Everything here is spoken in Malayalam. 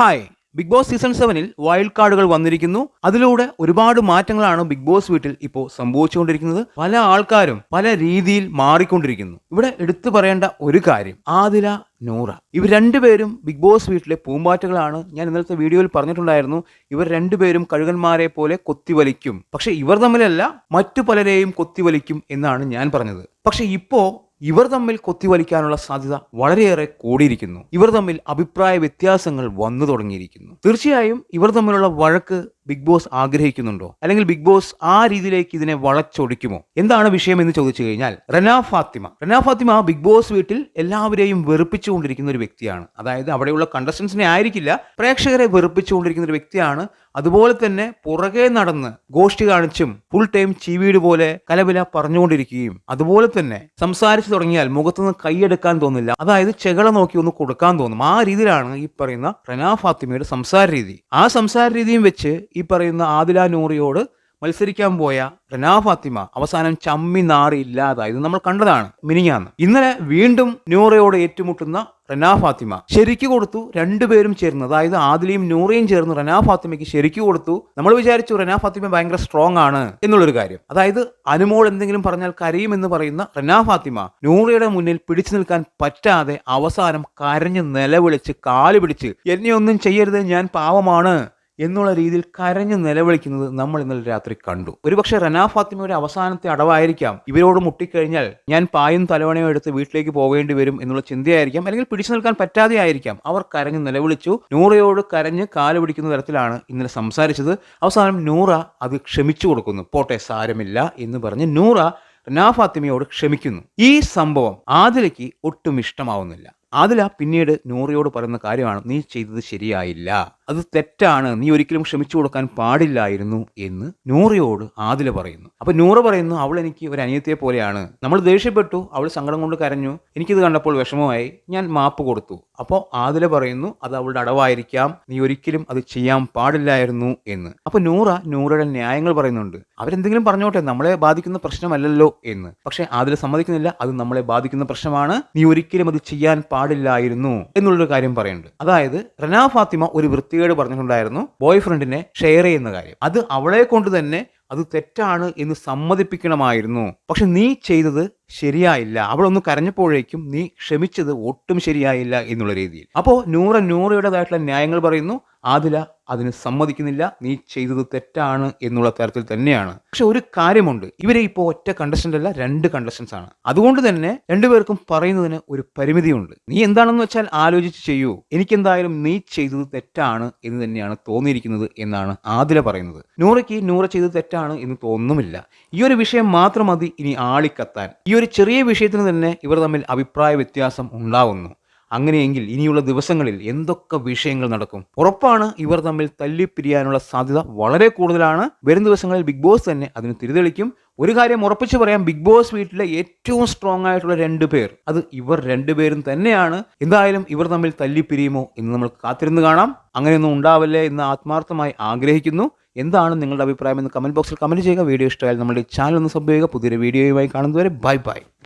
ഹായ് ബിഗ് ബോസ് സീസൺ സെവനിൽ വൈൽഡ് കാർഡുകൾ വന്നിരിക്കുന്നു. അതിലൂടെ ഒരുപാട് മാറ്റങ്ങളാണ് ബിഗ് ബോസ് വീട്ടിൽ ഇപ്പോൾ സംഭവിച്ചുകൊണ്ടിരിക്കുന്നത്. പല ആൾക്കാരും പല രീതിയിൽ മാറിക്കൊണ്ടിരിക്കുന്നു. ഇവിടെ എടുത്തു പറയേണ്ട ഒരു കാര്യം. ആദില നൂറ. ഇവർ രണ്ടുപേരും ബിഗ് ബോസ് വീട്ടിലെ പൂമ്പാറ്റകളാണ്. ഞാൻ ഇന്നലത്തെ വീഡിയോയിൽ പറഞ്ഞിട്ടുണ്ടായിരുന്നു. ഇവർ രണ്ടുപേരും കഴുകന്മാരെ പോലെ കൊത്തിവലിക്കും. പക്ഷെ ഇവർ തമ്മിലല്ല മറ്റു പലരെയും കൊത്തിവലിക്കും എന്നാണ് ഞാൻ പറഞ്ഞത്. പക്ഷെ ഇപ്പോ ഇവർ തമ്മിൽ കൊത്തിവലിക്കാനുള്ള സാധ്യത വളരെയേറെ കൂടിയിരിക്കുന്നു. ഇവർ തമ്മിൽ അഭിപ്രായ വ്യത്യാസങ്ങൾ വന്നു തുടങ്ങിയിരിക്കുന്നു. തീർച്ചയായും ഇവർ തമ്മിലുള്ള വഴക്ക് ബിഗ് ബോസ് ആഗ്രഹിക്കുന്നുണ്ടോ? അല്ലെങ്കിൽ ബിഗ് ബോസ് ആ രീതിയിലേക്ക് ഇതിനെ വളച്ചൊടിക്കുമോ? എന്താണ് വിഷയം എന്ന് ചോദിച്ചു കഴിഞ്ഞാൽ റന ഫാത്തിമ. റന ഫാത്തിമ ബിഗ് ബോസ് വീട്ടിൽ എല്ലാവരെയും വെറുപ്പിച്ചുകൊണ്ടിരിക്കുന്ന ഒരു വ്യക്തിയാണ്. അതായത് അവിടെയുള്ള കണ്ടസ്റ്റൻസിനെ ആയിരിക്കില്ല പ്രേക്ഷകരെ വെറുപ്പിച്ചുകൊണ്ടിരിക്കുന്ന ഒരു വ്യക്തിയാണ്. അതുപോലെ തന്നെ പുറകെ നടന്ന് ഗോഷ്ടി കാണിച്ചും ഫുൾ ടൈം ചീവീട് പോലെ കലവില പറഞ്ഞുകൊണ്ടിരിക്കുകയും അതുപോലെ തന്നെ സംസാരിച്ചു തുടങ്ങിയാൽ മുഖത്തുനിന്ന് കൈയെടുക്കാൻ തോന്നില്ല. അതായത് ചെകള നോക്കി ഒന്ന് കൊടുക്കാൻ തോന്നും. ആ രീതിയിലാണ് ഈ പറയുന്ന റനാ ഫാത്തിമയുടെ സംസാര രീതി. ആ സംസാര രീതിയും വെച്ച് ഈ പറയുന്ന ആദില നൂറിയോട് മത്സരിക്കാൻ പോയ റനാ ഫാത്തിമ അവസാനം ചമ്മി നാറി ഇല്ലാതായത് നമ്മൾ കണ്ടതാണ് മിനിങ്ങാന്ന് ഇന്നലെ വീണ്ടും നൂറയോട് ഏറ്റുമുട്ടുന്ന റനാ ഫാത്തിമ ശരിക്കു കൊടുത്തു രണ്ടുപേരും ചേർന്ന്. അതായത് ആദിലയും നൂറയും ചേർന്ന് റനാ ഫാത്തിമയ്ക്ക് ശരിക്കു കൊടുത്തു. നമ്മൾ വിചാരിച്ചു റനാ ഫാത്തിമ ഭയങ്കര സ്ട്രോങ് ആണ് എന്നുള്ളൊരു കാര്യം. അതായത് അനുമോൾ എന്തെങ്കിലും പറഞ്ഞാൽ കരയും എന്ന് പറയുന്ന റനാ ഫാത്തിമ നൂറയുടെ മുന്നിൽ പിടിച്ചു നിൽക്കാൻ പറ്റാതെ അവസാനം കരഞ്ഞ് നിലവിളിച്ച് കാൽ പിടിച്ച് എന്നെ ഒന്നും ചെയ്യരുത് ഞാൻ പാവമാണ്. എന്നുള്ള രീതിയിൽ കരഞ്ഞു നിലവിളിക്കുന്നത് നമ്മൾ ഇന്നലെ രാത്രി കണ്ടു. ഒരുപക്ഷെ റനാ ഫാത്തിമയുടെ അവസാനത്തെ അടവായിരിക്കാം. ഇവരോട് മുട്ടിക്കഴിഞ്ഞാൽ ഞാൻ പായും തലവണയും എടുത്ത് വീട്ടിലേക്ക് പോകേണ്ടി വരും എന്നുള്ള ചിന്തയായിരിക്കാം. അല്ലെങ്കിൽ പിടിച്ചു നിൽക്കാൻ പറ്റാതെ ആയിരിക്കാം. അവർ കരഞ്ഞു നിലവിളിച്ചു. നൂറയോട് കരഞ്ഞ് കാൽ പിടിക്കുന്ന തരത്തിലാണ് ഇന്നലെ സംസാരിച്ചത്. അവസാനം നൂറ അത് ക്ഷമിച്ചു കൊടുക്കുന്നു. പോട്ടെ സാരമില്ല എന്ന് പറഞ്ഞ് നൂറ റനാ ഫാത്തിമയോട് ക്ഷമിക്കുന്നു. ഈ സംഭവം ആദിലയ്ക്ക് ഒട്ടും ഇഷ്ടമാവുന്നില്ല. ആദില പിന്നീട് നൂറിയോട് പറയുന്ന കാര്യമാണ് നീ ചെയ്തത് ശരിയായില്ല. അത് തെറ്റാണ്. നീ ഒരിക്കലും ക്ഷമിച്ചു കൊടുക്കാൻ പാടില്ലായിരുന്നു എന്ന് നൂറിയോട് ആദില പറയുന്നു. അപ്പൊ നൂറ് പറയുന്നു അവൾ എനിക്ക് ഒരു അനിയത്തിയെ പോലെയാണ്. നമ്മൾ ദേഷ്യപ്പെട്ടു അവൾ സങ്കടം കൊണ്ട് കരഞ്ഞു. എനിക്കിത് കണ്ടപ്പോൾ വിഷമമായി. ഞാൻ മാപ്പ് കൊടുത്തു. അപ്പോൾ ആദില പറയുന്നു അത് അവളുടെ അടവായിരിക്കാം. നീ ഒരിക്കലും അത് ചെയ്യാൻ പാടില്ലായിരുന്നു എന്ന്. അപ്പൊ നൂറ നൂറയുടെ ന്യായങ്ങൾ പറയുന്നുണ്ട്. അവരെന്തെങ്കിലും പറഞ്ഞോട്ടെ നമ്മളെ ബാധിക്കുന്ന പ്രശ്നമല്ലല്ലോ എന്ന്. പക്ഷെ ആദില സമ്മതിക്കുന്നില്ല അത് നമ്മളെ ബാധിക്കുന്ന പ്രശ്നമാണ്. നീ ഒരിക്കലും അത് ചെയ്യാൻ പാടില്ലായിരുന്നു എന്നുള്ളൊരു കാര്യം പറയുന്നുണ്ട്. അതായത് റനാ ഫാത്തിമ ഒരു വൃത്തികേട് പറഞ്ഞിട്ടുണ്ടായിരുന്നു ബോയ് ഫ്രണ്ടിനെ ഷെയർ ചെയ്യുന്ന കാര്യം. അത് അവളെ കൊണ്ട് തന്നെ അത് തെറ്റാണ് എന്ന് സമ്മതിപ്പിക്കണമായിരുന്നു. പക്ഷെ നീ ചെയ്തത് ശരിയായില്ല. അവളൊന്ന് കരഞ്ഞപ്പോഴേക്കും നീ ക്ഷമിച്ചത് ഒട്ടും ശരിയായില്ല എന്നുള്ള രീതിയിൽ. അപ്പോൾ നൂറ നൂറയുടേതായിട്ടുള്ള ന്യായങ്ങൾ പറയുന്നു ആദില അതിന് സമ്മതിക്കുന്നില്ല നീ ചെയ്തത് തെറ്റാണ് എന്നുള്ള തരത്തിൽ തന്നെയാണ്. പക്ഷെ ഒരു കാര്യമുണ്ട്. ഇവരെ ഇപ്പോൾ ഒറ്റ കണ്ടസ്റ്റന്റ് അല്ല രണ്ട് കണ്ടസ്റ്റൻസ് ആണ്. അതുകൊണ്ട് തന്നെ രണ്ടുപേർക്കും പറയുന്നതിന് ഒരു പരിമിതിയുണ്ട്. നീ എന്താണെന്ന് വെച്ചാൽ ആലോചിച്ച് ചെയ്യൂ. എനിക്കെന്തായാലും നീ ചെയ്തത് തെറ്റാണ് എന്ന് തന്നെയാണ് തോന്നിയിരിക്കുന്നത് എന്നാണ് ആദില പറയുന്നത്. നൂറയ്ക്ക് നൂറ ചെയ്തത് തെറ്റാണ് എന്ന് തോന്നുന്നുമില്ല ഈ ഒരു വിഷയം മാത്രം മതി ഇനി ആളിക്കത്താൻ. ഈ ഒരു ചെറിയ വിഷയത്തിന് തന്നെ ഇവർ തമ്മിൽ അഭിപ്രായ വ്യത്യാസം ഉണ്ടാവുന്നു. അങ്ങനെയെങ്കിൽ ഇനിയുള്ള ദിവസങ്ങളിൽ എന്തൊക്കെ വിഷയങ്ങൾ നടക്കും? ഉറപ്പാണ് ഇവർ തമ്മിൽ തല്ലിപ്പിരിയാനുള്ള സാധ്യത വളരെ കൂടുതലാണ്. വരും ദിവസങ്ങളിൽ ബിഗ് ബോസ് തന്നെ അതിന് തിരിതെളിക്കും. ഒരു കാര്യം ഉറപ്പിച്ചു പറയാം ബിഗ് ബോസ് വീട്ടിലെ ഏറ്റവും സ്ട്രോങ് ആയിട്ടുള്ള രണ്ട് പേർ അത് ഇവർ രണ്ടുപേരും തന്നെയാണ്. എന്തായാലും ഇവർ തമ്മിൽ തല്ലിപ്പിരിയുമോ എന്ന് നമ്മൾ കാത്തിരുന്ന് കാണാം. അങ്ങനെയൊന്നും ഉണ്ടാവല്ലേ എന്ന് ആത്മാർത്ഥമായി ആഗ്രഹിക്കുന്നു. എന്താണ് നിങ്ങളുടെ അഭിപ്രായം എന്ന് കമന്റ് ബോക്സിൽ കമന്റ് ചെയ്യുക. വീഡിയോ ഇഷ്ടമായാൽ നമ്മുടെ ചാനൽ ഒന്ന് സബ് ചെയ്യുക. പുതിയൊരു വീഡിയോയുമായി കാണുന്നതുവരെ ബൈ ബൈ.